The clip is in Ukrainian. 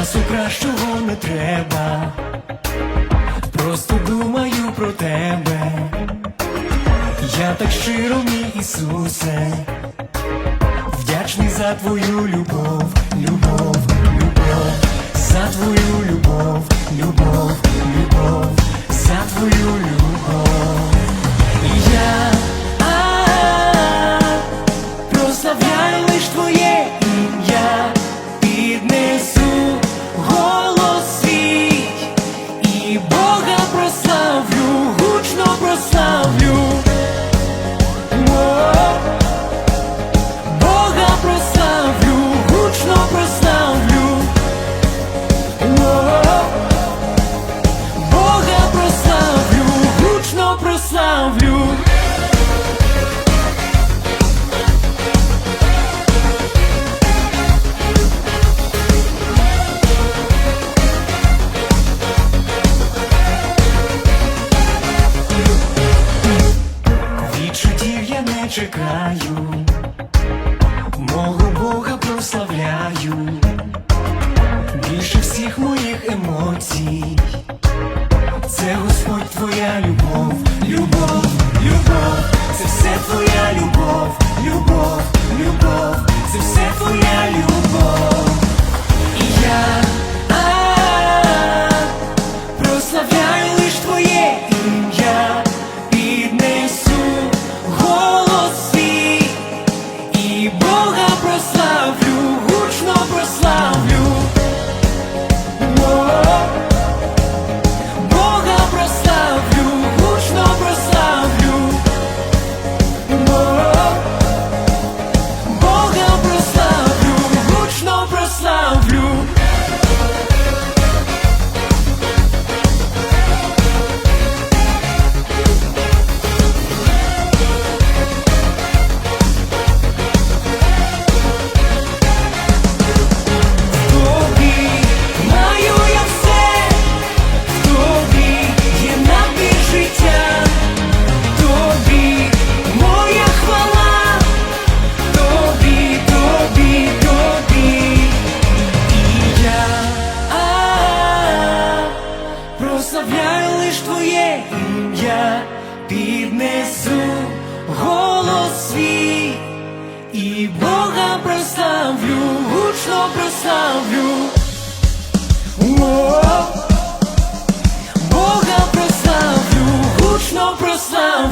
часу кращого не треба, просто думаю про тебе. Я так щиро, мій Ісусе, вдячний за твою любов, любов, любов, за твою любов, любов, чекаю, мого Бога прославляю, більше всіх моїх емоцій. Це Господь твоя любов, любов, прославляю лиш твоє ім'я, піднесу голос свій. І Бога прославлю, гучно прославлю. Бога прославлю, гучно прославлю.